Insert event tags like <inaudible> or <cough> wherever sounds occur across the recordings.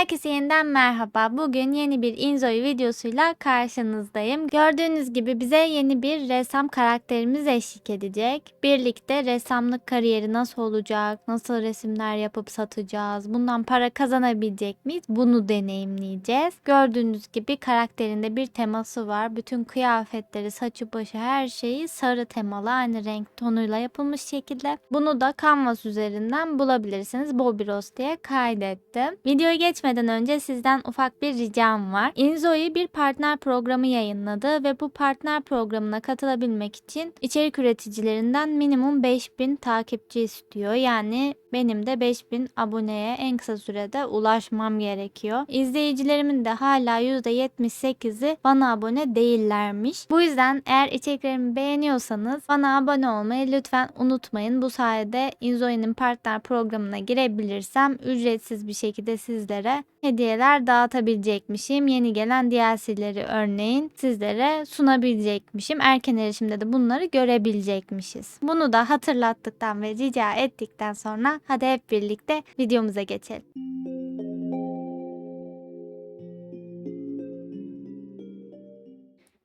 Herkese yeniden merhaba. Bugün yeni bir Inzoi videosuyla karşınızdayım. Gördüğünüz gibi bize yeni bir ressam karakterimiz eşlik edecek. Birlikte ressamlık kariyeri nasıl olacak? Nasıl resimler yapıp satacağız? Bundan para kazanabilecek miyiz? Bunu deneyimleyeceğiz. Gördüğünüz gibi karakterinde bir teması var. Bütün kıyafetleri, saçı başı her şeyi sarı temalı aynı renk tonuyla yapılmış şekilde. Bunu da Canvas üzerinden bulabilirsiniz. Bobby Rose diye kaydettim. Videoya geçmeden önce sizden ufak bir ricam var. Inzoi bir partner programı yayınladı ve bu partner programına katılabilmek için içerik üreticilerinden minimum 5000 takipçi istiyor. Yani benim de 5000 aboneye en kısa sürede ulaşmam gerekiyor. İzleyicilerimin de hala %78'i bana abone değillermiş. Bu yüzden eğer içeriklerimi beğeniyorsanız bana abone olmayı lütfen unutmayın. Bu sayede Inzoi'nin partner programına girebilirsem ücretsiz bir şekilde sizlere hediyeler dağıtabilecekmişim. Yeni gelen DLC'leri örneğin sizlere sunabilecekmişim. Erken erişimde de bunları görebilecekmişiz. Bunu da hatırlattıktan ve rica ettikten sonra hadi hep birlikte videomuza geçelim.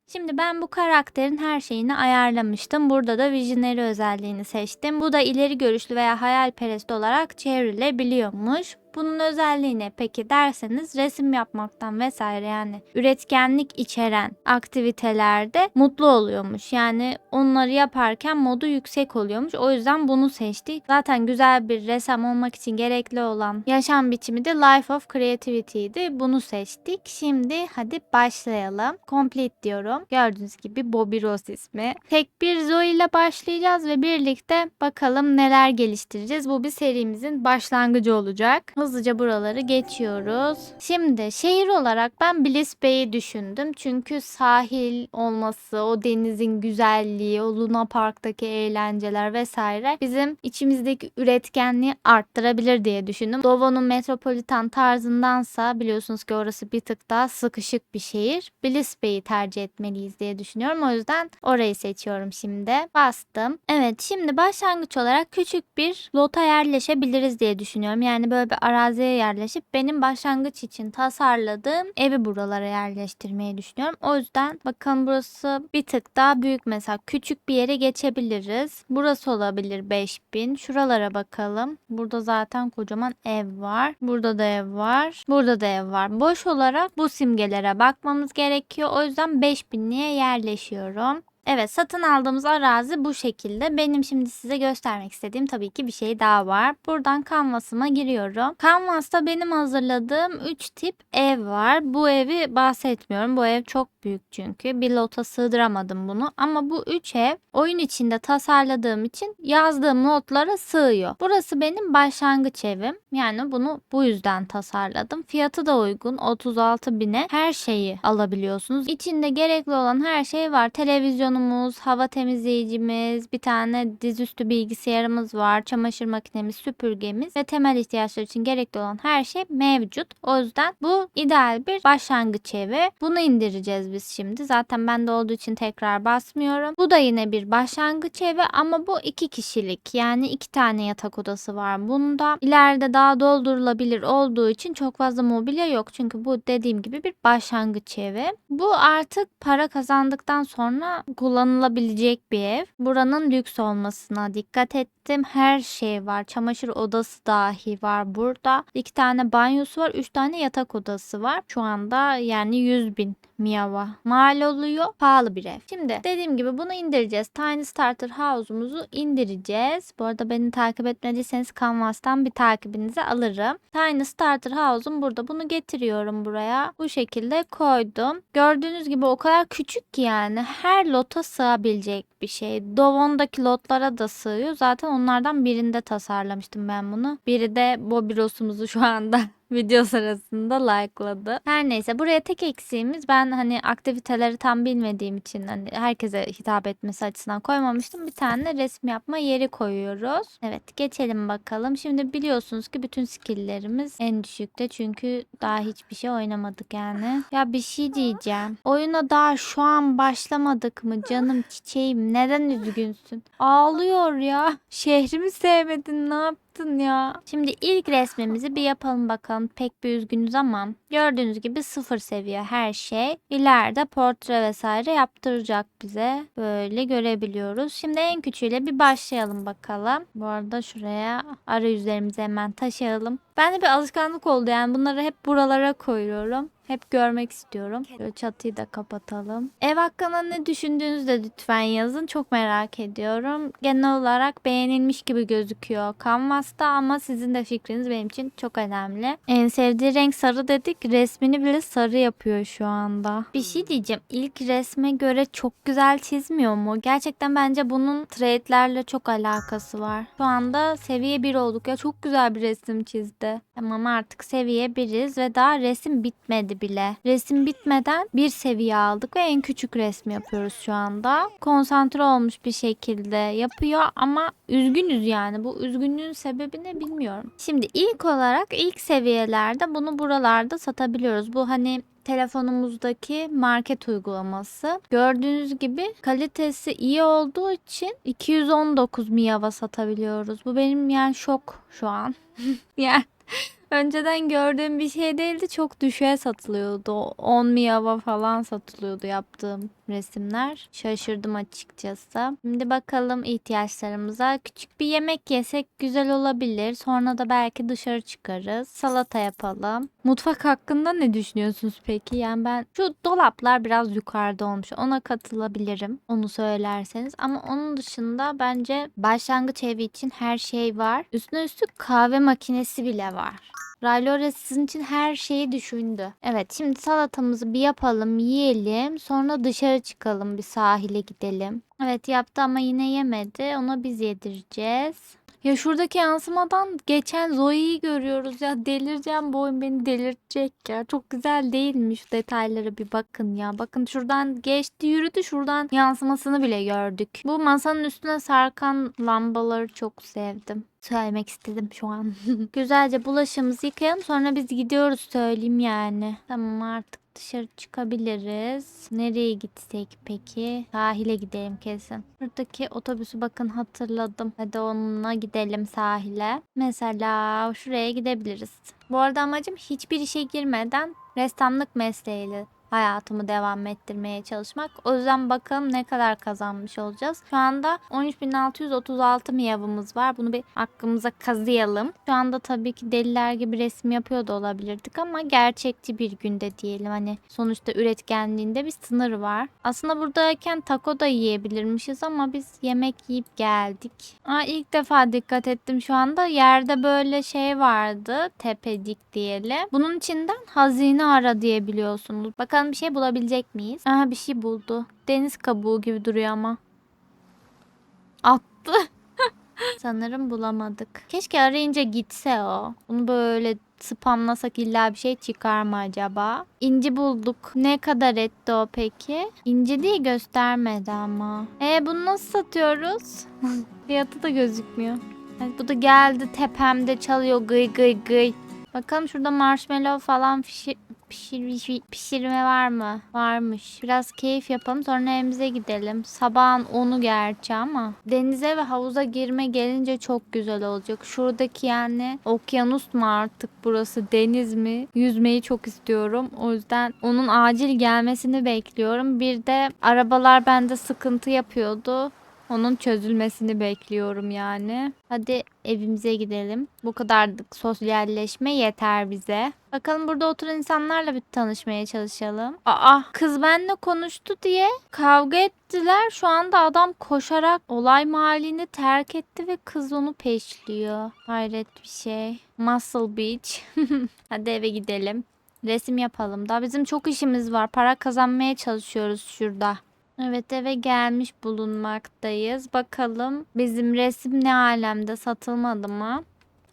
Şimdi ben bu karakterin her şeyini ayarlamıştım. Burada da Visionary özelliğini seçtim. Bu da ileri görüşlü veya hayalperest olarak çevrilebiliyormuş. Bunun özelliği ne peki derseniz resim yapmaktan vesaire yani üretkenlik içeren aktivitelerde mutlu oluyormuş. Yani onları yaparken modu yüksek oluyormuş. O yüzden bunu seçtik. Zaten güzel bir ressam olmak için gerekli olan yaşam biçimi de Life of Creativity'ydi. Bunu seçtik. Şimdi hadi başlayalım. Complete diyorum. Gördüğünüz gibi Bobby Rose ismi. Tek bir Zoe ile başlayacağız ve birlikte bakalım neler geliştireceğiz. Bu bir serimizin başlangıcı olacak. Hızlıca buraları geçiyoruz. Şimdi şehir olarak ben Bliss Bay'i düşündüm. Çünkü sahil olması, o denizin güzelliği, o Luna Park'taki eğlenceler vesaire bizim içimizdeki üretkenliği arttırabilir diye düşündüm. Dovo'nun metropolitan tarzındansa biliyorsunuz ki orası bir tık daha sıkışık bir şehir. Bliss Bay'i tercih etmeliyiz diye düşünüyorum. O yüzden orayı seçiyorum şimdi. Bastım. Evet şimdi başlangıç olarak küçük bir lota yerleşebiliriz diye düşünüyorum. Yani böyle bir araziye yerleşip benim başlangıç için tasarladığım evi buralara yerleştirmeyi düşünüyorum. O yüzden bakın burası bir tık daha büyük mesela küçük bir yere geçebiliriz. Burası olabilir 5000. Şuralara bakalım. Burada zaten kocaman ev var. Burada da ev var. Burada da ev var. Boş olarak bu simgelere bakmamız gerekiyor. O yüzden 5000'liğe yerleşiyorum. Evet satın aldığımız arazi bu şekilde. Benim şimdi size göstermek istediğim tabii ki bir şey daha var. Buradan Canvas'ıma giriyorum. Canvas'ta benim hazırladığım 3 tip ev var. Bu evi bahsetmiyorum. Bu ev çok büyük çünkü. Bir lota sığdıramadım bunu. Ama bu 3 ev oyun içinde tasarladığım için yazdığım notlara sığıyor. Burası benim başlangıç evim. Yani bunu bu yüzden tasarladım. Fiyatı da uygun. 36 bine her şeyi alabiliyorsunuz. İçinde gerekli olan her şey var. Televizyonumuz, hava temizleyicimiz, bir tane dizüstü bilgisayarımız var, çamaşır makinemiz, süpürgemiz ve temel ihtiyaçlar için gerekli olan her şey mevcut. O yüzden bu ideal bir başlangıç evi. Bunu indireceğiz biz şimdi. Zaten bende olduğu için tekrar basmıyorum. Bu da yine bir başlangıç evi ama bu iki kişilik. Yani iki tane yatak odası var bunda. İleride daha doldurulabilir olduğu için çok fazla mobilya yok. Çünkü bu dediğim gibi bir başlangıç evi. Bu artık para kazandıktan sonra kullanılabilecek bir ev. Buranın lüks olmasına dikkat ettim. Her şey var. Çamaşır odası dahi var burada. İki tane banyosu var. Üç tane yatak odası var. Şu anda yani 100 bin miyava mal oluyor. Pahalı bir ev. Şimdi dediğim gibi bunu indireceğiz. Tiny Starter House'umuzu indireceğiz. Bu arada beni takip etmediyseniz Canvas'tan bir takibinizi alırım. Tiny Starter House'um burada. Bunu getiriyorum buraya. Bu şekilde koydum. Gördüğünüz gibi o kadar küçük ki yani her lota sığabilecek bir şey. Dovon'daki lotlara da sığıyor. Zaten onlardan birinde tasarlamıştım ben bunu. Biri de Bobby Ross'umuzu şu anda <laughs> video sırasında like'ladı. Her neyse buraya tek eksiğimiz ben hani aktiviteleri tam bilmediğim için hani herkese hitap etmesi açısından koymamıştım. Bir tane resim yapma yeri koyuyoruz. Evet geçelim bakalım. Şimdi biliyorsunuz ki bütün skill'lerimiz en düşükte çünkü daha hiçbir şey oynamadık yani. Ya bir şey diyeceğim. Oyuna daha şu an başlamadık mı canım çiçeğim Neden üzgünsün? Ağlıyor ya. Şehrimi sevmedin ne yaptın ya? Şimdi ilk resmimizi bir yapalım bakalım. Pek bir üzgünüz ama gördüğünüz gibi sıfır seviye her şey. İleride portre vesaire yaptıracak bize. Böyle görebiliyoruz. Şimdi en küçüğüyle bir başlayalım bakalım. Bu arada şuraya arayüzlerimizi hemen taşıyalım. Ben de bir alışkanlık oldu yani bunları hep buralara koyuyorum. Hep görmek istiyorum. Böyle çatıyı da kapatalım. Ev hakkında ne düşündüğünüzü de lütfen yazın. Çok merak ediyorum. Genel olarak beğenilmiş gibi gözüküyor Canvas'ta ama sizin de fikriniz benim için çok önemli. En sevdiği renk sarı dedik. Resmini bile sarı yapıyor şu anda. Bir şey diyeceğim. İlk resme göre çok güzel çizmiyor mu? Gerçekten bence bunun trade'lerle çok alakası var. Şu anda seviye 1 olduk ya. Çok güzel bir resim çizdi. Tamam artık seviye 1'iz ve daha resim bitmedi bile. Resim bitmeden bir seviye aldık ve en küçük resmi yapıyoruz şu anda. Konsantre olmuş bir şekilde yapıyor ama üzgünüz yani. Bu üzgünlüğün sebebi ne bilmiyorum. Şimdi ilk olarak ilk seviyelerde bunu buralarda satabiliyoruz. Bu hani telefonumuzdaki market uygulaması. Gördüğünüz gibi kalitesi iyi olduğu için 219 miyava satabiliyoruz. Bu benim yani şok şu an. <laughs> yani önceden gördüğüm bir şey değildi. Çok düşüğe satılıyordu. 10 miyava falan satılıyordu yaptığım resimler. Şaşırdım açıkçası. Şimdi bakalım ihtiyaçlarımıza. Küçük bir yemek yesek güzel olabilir. Sonra da belki dışarı çıkarız. Salata yapalım. Mutfak hakkında ne düşünüyorsunuz peki? Yani ben şu dolaplar biraz yukarıda olmuş. Ona katılabilirim. Onu söylerseniz. Ama onun dışında bence başlangıç evi için her şey var. Üstüne üstlük kahve makinesi bile var. Raylore sizin için her şeyi düşündü. Evet şimdi salatamızı bir yapalım yiyelim. Sonra dışarı çıkalım bir sahile gidelim. Evet yaptı ama yine yemedi. Ona biz yedireceğiz. Ya şuradaki yansımadan geçen Zoe'yi görüyoruz ya delireceğim bu oyun beni delirtecek ya. Çok güzel değil mi şu detaylara bir bakın ya. Bakın şuradan geçti yürüdü şuradan yansımasını bile gördük. Bu masanın üstüne sarkan lambaları çok sevdim. Söylemek istedim şu an. <laughs> Güzelce bulaşığımızı yıkayalım sonra biz gidiyoruz söyleyeyim yani. Tamam artık dışarı çıkabiliriz. Nereye gitsek peki? Sahile gidelim kesin. Buradaki otobüsü bakın hatırladım. Hadi onunla gidelim sahile. Mesela şuraya gidebiliriz. Bu arada amacım hiçbir işe girmeden ressamlık mesleğiyle hayatımı devam ettirmeye çalışmak. O yüzden bakalım ne kadar kazanmış olacağız. Şu anda 13.636 miyavımız var. Bunu bir aklımıza kazıyalım. Şu anda tabii ki deliler gibi resim yapıyor da olabilirdik ama gerçekçi bir günde diyelim. Hani sonuçta üretkenliğinde bir sınır var. Aslında buradayken taco da yiyebilirmişiz ama biz yemek yiyip geldik. Aa, ilk defa dikkat ettim şu anda. Yerde böyle şey vardı. Tepedik diyelim. Bunun içinden hazine ara diyebiliyorsunuz. Bakalım bir şey bulabilecek miyiz? Aha bir şey buldu. Deniz kabuğu gibi duruyor ama. Attı. <laughs> Sanırım bulamadık. Keşke arayınca gitse o. Bunu böyle spamlasak illa bir şey çıkar mı acaba? İnci bulduk. Ne kadar etti o peki? İnci değil göstermedi ama. E bunu nasıl satıyoruz? <laughs> Fiyatı da gözükmüyor. Evet, bu da geldi tepemde çalıyor gıy gıy gıy. Bakalım şurada marshmallow falan pişir, pişir, pişirme var mı? Varmış. Biraz keyif yapalım sonra evimize gidelim. Sabahın onu gerçi ama. Denize ve havuza girme gelince çok güzel olacak. Şuradaki yani okyanus mu artık burası deniz mi? Yüzmeyi çok istiyorum. O yüzden onun acil gelmesini bekliyorum. Bir de arabalar bende sıkıntı yapıyordu. Onun çözülmesini bekliyorum yani. Hadi evimize gidelim. Bu kadarlık sosyalleşme yeter bize. Bakalım burada oturan insanlarla bir tanışmaya çalışalım. Aa kız benimle konuştu diye kavga ettiler. Şu anda adam koşarak olay mahallini terk etti ve kız onu peşliyor. Hayret bir şey. Muscle Beach. <laughs> Hadi eve gidelim. Resim yapalım. Daha bizim çok işimiz var. Para kazanmaya çalışıyoruz şurada. Evet eve gelmiş bulunmaktayız. Bakalım bizim resim ne alemde satılmadı mı?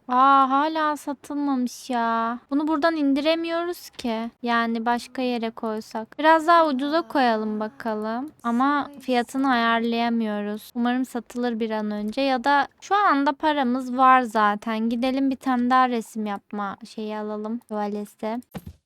Aa hala satılmamış ya. Bunu buradan indiremiyoruz ki. Yani başka yere koysak. Biraz daha ucuza koyalım bakalım. Ama fiyatını ayarlayamıyoruz. Umarım satılır bir an önce ya da şu anda paramız var zaten. Gidelim bir tane daha resim yapma şeyi alalım. Tuvalesi.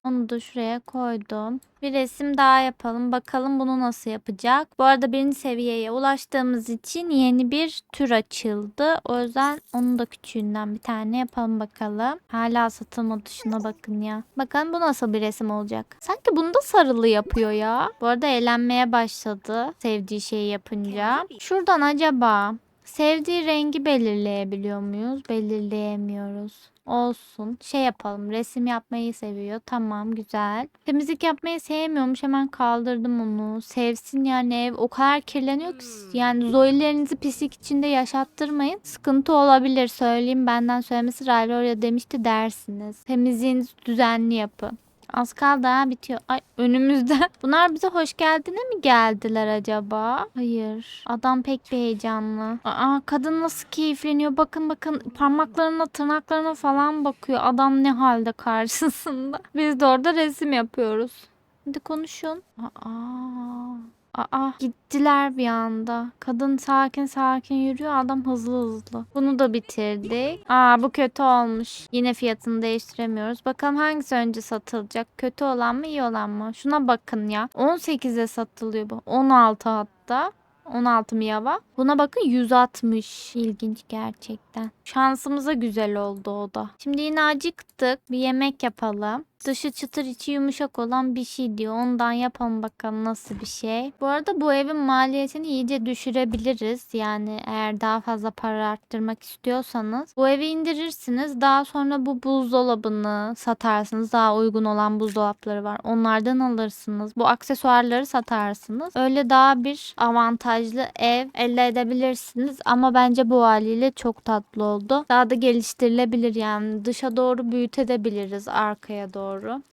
Onu da şuraya koydum. Bir resim daha yapalım. Bakalım bunu nasıl yapacak. Bu arada birinci seviyeye ulaştığımız için yeni bir tür açıldı. O yüzden onun da küçüğünden bir tane yapalım bakalım. Hala satılmadı şuna bakın ya. Bakalım bu nasıl bir resim olacak. Sanki bunda sarılı yapıyor ya. Bu arada eğlenmeye başladı. Sevdiği şeyi yapınca. Şuradan acaba sevdiği rengi belirleyebiliyor muyuz? Belirleyemiyoruz. Olsun. Şey yapalım. Resim yapmayı seviyor. Tamam güzel. Temizlik yapmayı sevmiyormuş. Hemen kaldırdım onu. Sevsin yani ev o kadar kirleniyor ki. Yani zoilerinizi pislik içinde yaşattırmayın. Sıkıntı olabilir. Söyleyeyim benden söylemesi oraya demişti dersiniz. Temizliğinizi düzenli yapın. Az kaldı ha bitiyor. Ay önümüzde. <laughs> Bunlar bize hoş geldine mi geldiler acaba? Hayır. Adam pek bir heyecanlı. Aa kadın nasıl keyifleniyor. Bakın bakın parmaklarına tırnaklarına falan bakıyor. Adam ne halde karşısında. <laughs> Biz de orada resim yapıyoruz. Hadi konuşun. Aa. Aa gittiler bir anda. Kadın sakin sakin yürüyor. Adam hızlı hızlı. Bunu da bitirdik. Aa bu kötü olmuş. Yine fiyatını değiştiremiyoruz. Bakalım hangisi önce satılacak? Kötü olan mı iyi olan mı? Şuna bakın ya. 18'e satılıyor bu. 16 hatta. 16 miyava. Buna bakın 160. İlginç gerçekten. Şansımıza güzel oldu o da. Şimdi yine acıktık. Bir yemek yapalım. Dışı çıtır içi yumuşak olan bir şey diyor. Ondan yapalım bakalım nasıl bir şey. Bu arada bu evin maliyetini iyice düşürebiliriz. Yani eğer daha fazla para arttırmak istiyorsanız bu evi indirirsiniz. Daha sonra bu buzdolabını satarsınız. Daha uygun olan buzdolapları var. Onlardan alırsınız. Bu aksesuarları satarsınız. Öyle daha bir avantajlı ev elde edebilirsiniz. Ama bence bu haliyle çok tatlı oldu. Daha da geliştirilebilir yani. Dışa doğru büyütebiliriz arkaya doğru.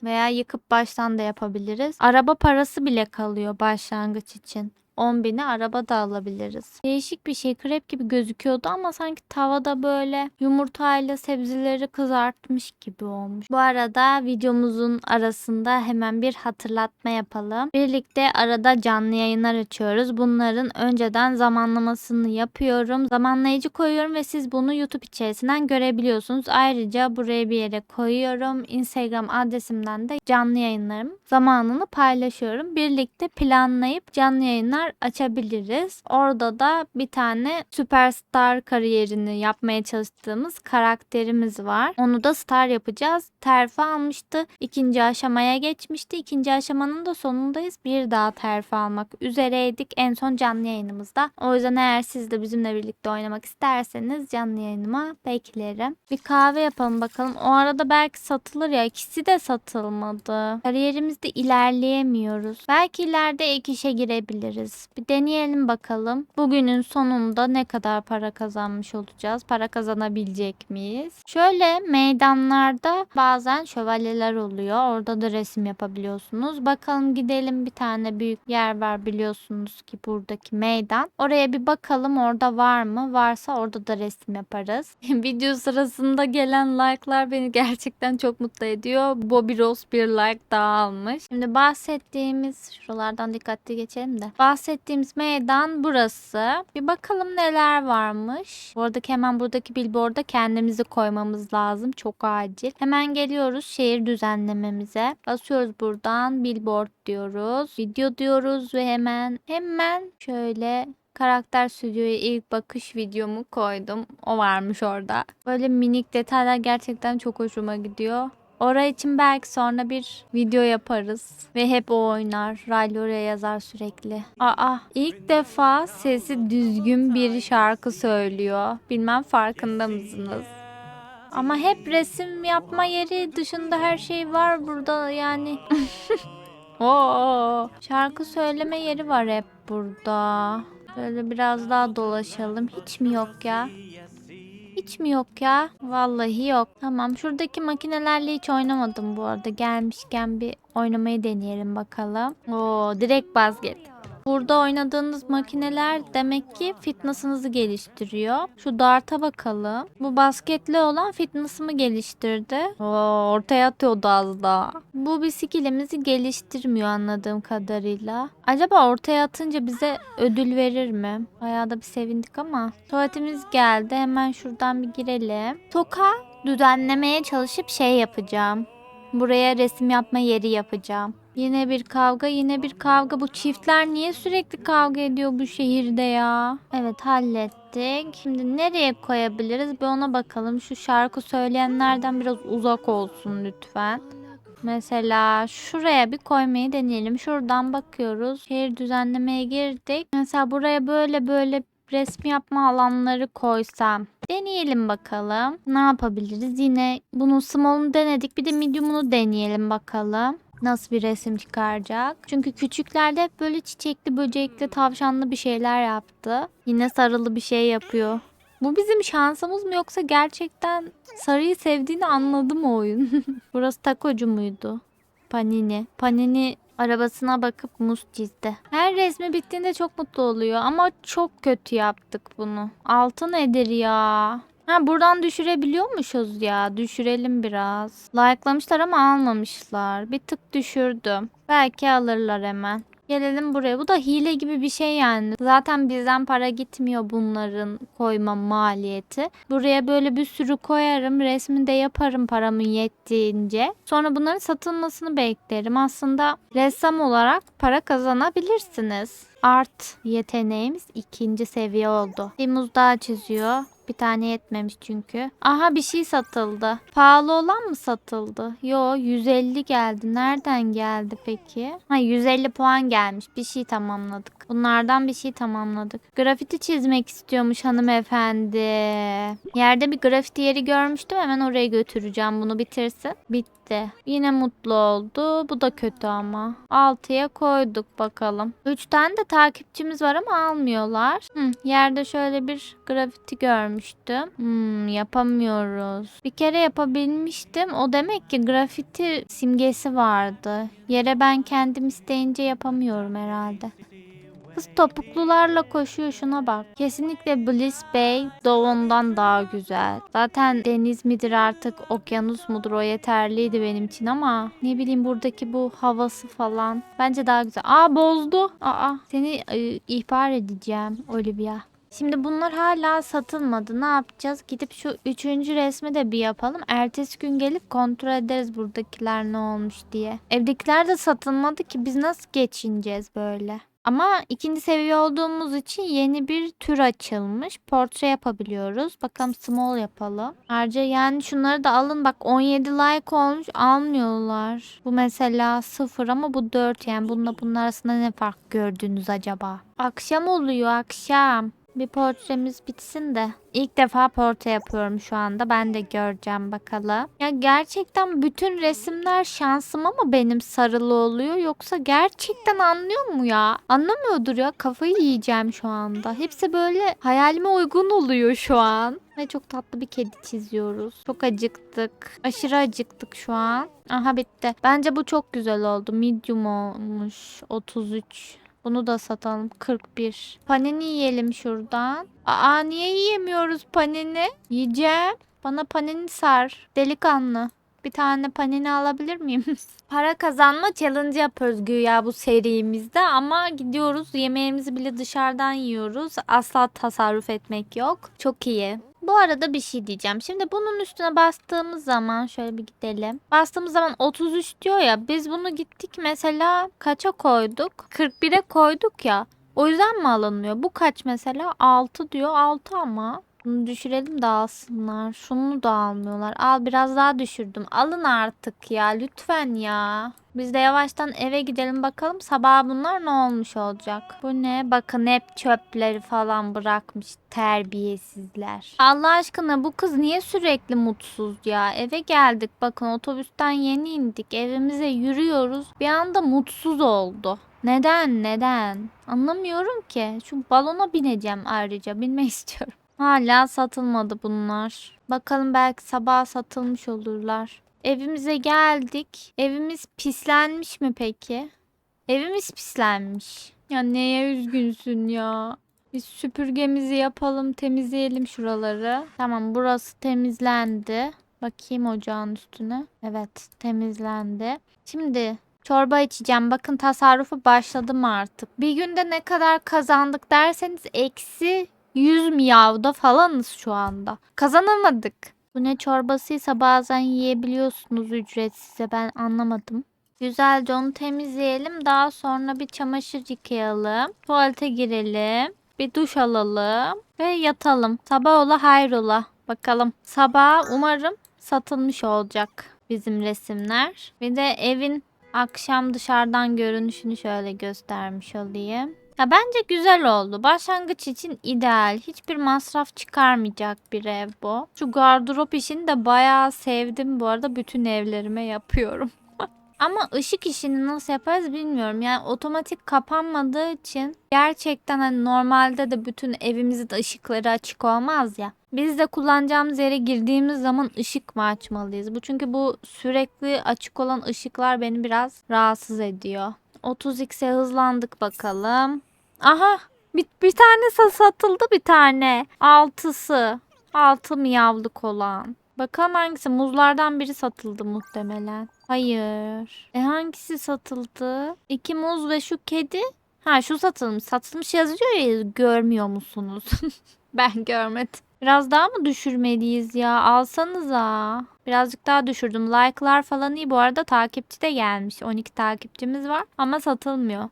Veya yıkıp baştan da yapabiliriz. Araba parası bile kalıyor başlangıç için. 10 bine araba da alabiliriz. Değişik bir şey. Krep gibi gözüküyordu ama sanki tavada böyle yumurtayla sebzeleri kızartmış gibi olmuş. Bu arada videomuzun arasında hemen bir hatırlatma yapalım. Birlikte arada canlı yayınlar açıyoruz. Bunların önceden zamanlamasını yapıyorum. Zamanlayıcı koyuyorum ve siz bunu YouTube içerisinden görebiliyorsunuz. Ayrıca buraya bir yere koyuyorum. Instagram adresimden de canlı yayınlarım zamanını paylaşıyorum. Birlikte planlayıp canlı yayınlar açabiliriz. Orada da bir tane süperstar kariyerini yapmaya çalıştığımız karakterimiz var. Onu da star yapacağız. Terfi almıştı. İkinci aşamaya geçmişti. İkinci aşamanın da sonundayız. Bir daha terfi almak üzereydik en son canlı yayınımızda. O yüzden eğer siz de bizimle birlikte oynamak isterseniz canlı yayınıma beklerim. Bir kahve yapalım bakalım. O arada belki satılır ya. İkisi de satılmadı. Kariyerimizde ilerleyemiyoruz. Belki ileride ek işe girebiliriz. Bir deneyelim bakalım. Bugünün sonunda ne kadar para kazanmış olacağız? Para kazanabilecek miyiz? Şöyle meydanlarda bazen şövalyeler oluyor. Orada da resim yapabiliyorsunuz. Bakalım gidelim bir tane büyük yer var biliyorsunuz ki buradaki meydan. Oraya bir bakalım orada var mı? Varsa orada da resim yaparız. <laughs> Video sırasında gelen like'lar beni gerçekten çok mutlu ediyor. Bobby Rose bir like daha almış. Şimdi bahsettiğimiz şuralardan dikkatli geçelim de. Bahsettiğimiz meydan burası. Bir bakalım neler varmış. Bu arada hemen buradaki billboard'a kendimizi koymamız lazım. Çok acil. Hemen geliyoruz şehir düzenlememize. Basıyoruz buradan billboard diyoruz. Video diyoruz ve hemen hemen şöyle Karakter Stüdyo'ya ilk bakış videomu koydum. O varmış orada. Böyle minik detaylar gerçekten çok hoşuma gidiyor. Oraya için belki sonra bir video yaparız. Ve hep o oynar. Riley oraya yazar sürekli. Aa ilk defa sesi düzgün bir şarkı söylüyor. Bilmem farkında mısınız? Ama hep resim yapma yeri dışında her şey var burada yani. <laughs> Oo, şarkı söyleme yeri var hep burada. Böyle biraz daha dolaşalım. Hiç mi yok ya? Hiç mi yok ya? Vallahi yok. Tamam şuradaki makinelerle hiç oynamadım bu arada. Gelmişken bir oynamayı deneyelim bakalım. Oo direkt vazgeç. Burada oynadığınız makineler demek ki fitness'ınızı geliştiriyor. Şu dart'a bakalım. Bu basketli olan fitness'ımı geliştirdi. Oo, ortaya atıyordu az daha. Bu bir skillimizi geliştirmiyor anladığım kadarıyla. Acaba ortaya atınca bize ödül verir mi? Bayağı da bir sevindik ama. Tuvaletimiz geldi. Hemen şuradan bir girelim. Toka düzenlemeye çalışıp şey yapacağım. Buraya resim yapma yeri yapacağım. Yine bir kavga, yine bir kavga. Bu çiftler niye sürekli kavga ediyor bu şehirde ya? Evet hallettik. Şimdi nereye koyabiliriz? Bir ona bakalım. Şu şarkı söyleyenlerden biraz uzak olsun lütfen. Mesela şuraya bir koymayı deneyelim. Şuradan bakıyoruz. Şehir düzenlemeye girdik. Mesela buraya böyle böyle resmi yapma alanları koysam. Deneyelim bakalım. Ne yapabiliriz? Yine bunun small'unu denedik. Bir de medium'unu deneyelim bakalım. Nasıl bir resim çıkaracak? Çünkü küçüklerde hep böyle çiçekli, böcekli, tavşanlı bir şeyler yaptı. Yine sarılı bir şey yapıyor. Bu bizim şansımız mı yoksa gerçekten sarıyı sevdiğini anladı mı oyun? <laughs> Burası takocu muydu? Panini. Panini arabasına bakıp muz çizdi. Her resmi bittiğinde çok mutlu oluyor ama çok kötü yaptık bunu. Altı nedir ya? Ha buradan düşürebiliyormuşuz ya. Düşürelim biraz. Like'lamışlar ama almamışlar. Bir tık düşürdüm. Belki alırlar hemen. Gelelim buraya. Bu da hile gibi bir şey yani. Zaten bizden para gitmiyor bunların koyma maliyeti. Buraya böyle bir sürü koyarım. Resmini de yaparım paramın yettiğince. Sonra bunların satılmasını beklerim. Aslında ressam olarak para kazanabilirsiniz. Art yeteneğimiz ikinci seviye oldu. Bir muz daha çiziyor. Bir tane yetmemiş çünkü. Aha bir şey satıldı. Pahalı olan mı satıldı? Yo 150 geldi. Nereden geldi peki? Ha 150 puan gelmiş. Bir şey tamamladık. Bunlardan bir şey tamamladık. Grafiti çizmek istiyormuş hanımefendi. Yerde bir grafiti yeri görmüştüm. Hemen oraya götüreceğim bunu bitirsin. Bitti. Yine mutlu oldu. Bu da kötü ama. 6'ya koyduk bakalım. 3 tane de takipçimiz var ama almıyorlar. Hı, yerde şöyle bir grafiti görmüştüm. Hmm, yapamıyoruz. Bir kere yapabilmiştim. O demek ki grafiti simgesi vardı. Yere ben kendim isteyince yapamıyorum herhalde. Kız topuklularla koşuyor şuna bak. Kesinlikle Bliss Bay Doğu'ndan daha güzel. Zaten deniz midir artık okyanus mudur o yeterliydi benim için ama ne bileyim buradaki bu havası falan. Bence daha güzel. Aa bozdu. Aa seni e, ihbar edeceğim Olivia. Şimdi bunlar hala satılmadı. Ne yapacağız? Gidip şu üçüncü resmi de bir yapalım. Ertesi gün gelip kontrol ederiz buradakiler ne olmuş diye. Evdekiler de satılmadı ki biz nasıl geçineceğiz böyle? Ama ikinci seviye olduğumuz için yeni bir tür açılmış. Portre yapabiliyoruz. Bakalım small yapalım. Ayrıca yani şunları da alın. Bak 17 like olmuş. Almıyorlar. Bu mesela 0 ama bu 4 yani. Bununla bunun arasında ne fark gördünüz acaba? Akşam oluyor akşam. Bir portremiz bitsin de. İlk defa portre yapıyorum şu anda. Ben de göreceğim bakalım. Ya gerçekten bütün resimler şansıma mı benim sarılı oluyor yoksa gerçekten anlıyor mu ya? Anlamıyordur ya. Kafayı yiyeceğim şu anda. Hepsi böyle hayalime uygun oluyor şu an. Ve çok tatlı bir kedi çiziyoruz. Çok acıktık. Aşırı acıktık şu an. Aha bitti. Bence bu çok güzel oldu. Medium olmuş. 33. Bunu da satalım. 41. Panini yiyelim şuradan. Aa niye yiyemiyoruz panini? Yiyeceğim. Bana panini sar. Delikanlı. Bir tane panini alabilir miyim? <laughs> Para kazanma challenge yapıyoruz güya bu serimizde ama gidiyoruz yemeğimizi bile dışarıdan yiyoruz. Asla tasarruf etmek yok. Çok iyi. Bu arada bir şey diyeceğim. Şimdi bunun üstüne bastığımız zaman şöyle bir gidelim. Bastığımız zaman 33 diyor ya biz bunu gittik mesela kaça koyduk? 41'e koyduk ya. O yüzden mi alınmıyor? Bu kaç mesela? 6 diyor. 6 ama. Bunu düşürelim de alsınlar. Şunu da almıyorlar. Al biraz daha düşürdüm. Alın artık ya lütfen ya. Biz de yavaştan eve gidelim bakalım sabah bunlar ne olmuş olacak. Bu ne? Bakın hep çöpleri falan bırakmış terbiyesizler. Allah aşkına bu kız niye sürekli mutsuz ya? Eve geldik bakın otobüsten yeni indik. Evimize yürüyoruz. Bir anda mutsuz oldu. Neden? Neden? Anlamıyorum ki. Şu balona bineceğim ayrıca. Binmek <laughs> istiyorum. Hala satılmadı bunlar. Bakalım belki sabah satılmış olurlar. Evimize geldik. Evimiz pislenmiş mi peki? Evimiz pislenmiş. Ya neye üzgünsün ya? Biz süpürgemizi yapalım, temizleyelim şuraları. Tamam, burası temizlendi. Bakayım ocağın üstüne. Evet, temizlendi. Şimdi çorba içeceğim. Bakın tasarrufu başladım artık. Bir günde ne kadar kazandık derseniz eksi 100 miyavda falanız şu anda. Kazanamadık. Bu ne çorbasıysa bazen yiyebiliyorsunuz ücretsiz. Ben anlamadım. Güzelce onu temizleyelim. Daha sonra bir çamaşır yıkayalım. Tuvalete girelim. Bir duş alalım. Ve yatalım. Sabah ola hayrola. Bakalım. Sabah umarım satılmış olacak bizim resimler. Bir de evin akşam dışarıdan görünüşünü şöyle göstermiş olayım. Ya bence güzel oldu. Başlangıç için ideal. Hiçbir masraf çıkarmayacak bir ev bu. Şu gardırop işini de bayağı sevdim bu arada. Bütün evlerime yapıyorum. <laughs> Ama ışık işini nasıl yaparız bilmiyorum. Yani otomatik kapanmadığı için gerçekten hani normalde de bütün evimizin de ışıkları açık olmaz ya. Biz de kullanacağımız yere girdiğimiz zaman ışık mı açmalıyız? Bu çünkü bu sürekli açık olan ışıklar beni biraz rahatsız ediyor. 30x'e hızlandık bakalım. Aha bir, bir tane sa- satıldı bir tane. Altısı. Altı miyavlık olan. Bakalım hangisi? Muzlardan biri satıldı muhtemelen. Hayır. E hangisi satıldı? İki muz ve şu kedi. Ha şu satılmış. Satılmış yazıyor ya görmüyor musunuz? <laughs> ben görmedim. Biraz daha mı düşürmeliyiz ya? Alsanıza. Birazcık daha düşürdüm. Like'lar falan iyi. Bu arada takipçi de gelmiş. 12 takipçimiz var ama satılmıyor.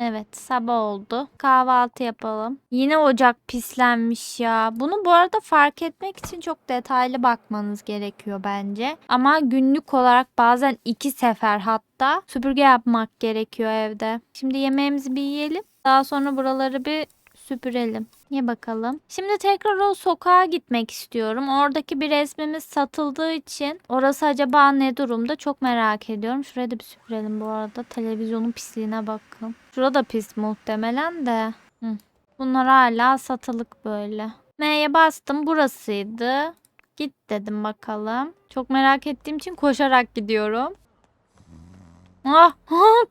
Evet sabah oldu. Kahvaltı yapalım. Yine ocak pislenmiş ya. Bunu bu arada fark etmek için çok detaylı bakmanız gerekiyor bence. Ama günlük olarak bazen iki sefer hatta süpürge yapmak gerekiyor evde. Şimdi yemeğimizi bir yiyelim. Daha sonra buraları bir süpürelim. Ye bakalım. Şimdi tekrar o sokağa gitmek istiyorum. Oradaki bir resmimiz satıldığı için orası acaba ne durumda çok merak ediyorum. Şuraya da bir süpürelim bu arada. Televizyonun pisliğine bakın. Şurada pis muhtemelen de. Hı. Bunlar hala satılık böyle. M'ye bastım burasıydı. Git dedim bakalım. Çok merak ettiğim için koşarak gidiyorum. Ah,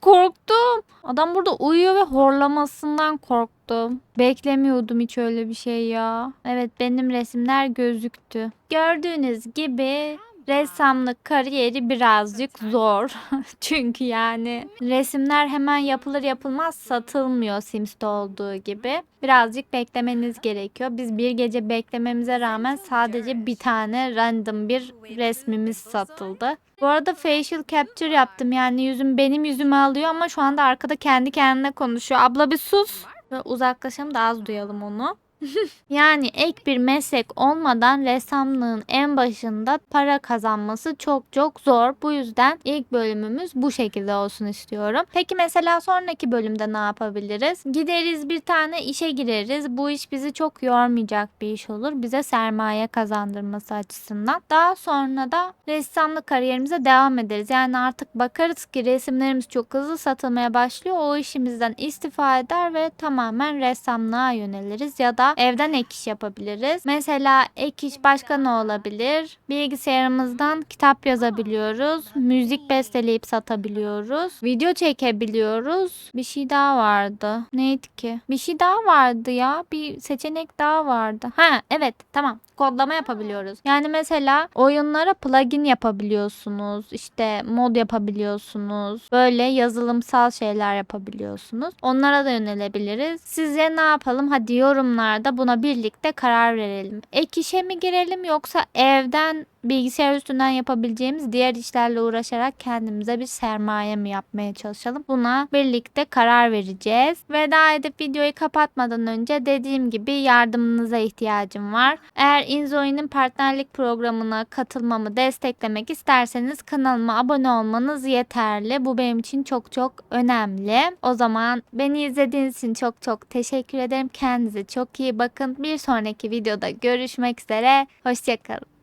korktum. Adam burada uyuyor ve horlamasından korktum. Beklemiyordum hiç öyle bir şey ya. Evet benim resimler gözüktü. Gördüğünüz gibi ressamlık kariyeri birazcık zor. <laughs> Çünkü yani resimler hemen yapılır yapılmaz satılmıyor Sims'te olduğu gibi. Birazcık beklemeniz gerekiyor. Biz bir gece beklememize rağmen sadece bir tane random bir resmimiz satıldı. Bu arada facial capture yaptım. Yani yüzüm benim yüzümü alıyor ama şu anda arkada kendi kendine konuşuyor. Abla bir sus. Uzaklaşalım da az duyalım onu. <laughs> Yani ek bir meslek olmadan ressamlığın en başında para kazanması çok çok zor. Bu yüzden ilk bölümümüz bu şekilde olsun istiyorum. Peki mesela sonraki bölümde ne yapabiliriz? Gideriz bir tane işe gireriz. Bu iş bizi çok yormayacak bir iş olur. Bize sermaye kazandırması açısından. Daha sonra da ressamlık kariyerimize devam ederiz. Yani artık bakarız ki resimlerimiz çok hızlı satılmaya başlıyor. O işimizden istifa eder ve tamamen ressamlığa yöneliriz ya da evden ek iş yapabiliriz. Mesela ek iş başka ne olabilir? Bilgisayarımızdan kitap yazabiliyoruz. Müzik besteleyip satabiliyoruz. Video çekebiliyoruz. Bir şey daha vardı. Neydi ki? Bir şey daha vardı ya. Bir seçenek daha vardı. Ha evet tamam kodlama yapabiliyoruz. Yani mesela oyunlara plugin yapabiliyorsunuz. İşte mod yapabiliyorsunuz. Böyle yazılımsal şeyler yapabiliyorsunuz. Onlara da yönelebiliriz. Sizce ne yapalım? Hadi yorumlarda buna birlikte karar verelim. Ek işe mi girelim yoksa evden bilgisayar üstünden yapabileceğimiz diğer işlerle uğraşarak kendimize bir sermaye mi yapmaya çalışalım? Buna birlikte karar vereceğiz. Veda edip videoyu kapatmadan önce dediğim gibi yardımınıza ihtiyacım var. Eğer Inzoi'nin partnerlik programına katılmamı desteklemek isterseniz kanalıma abone olmanız yeterli. Bu benim için çok çok önemli. O zaman beni izlediğiniz için çok çok teşekkür ederim. Kendinize çok iyi bakın. Bir sonraki videoda görüşmek üzere. Hoşçakalın.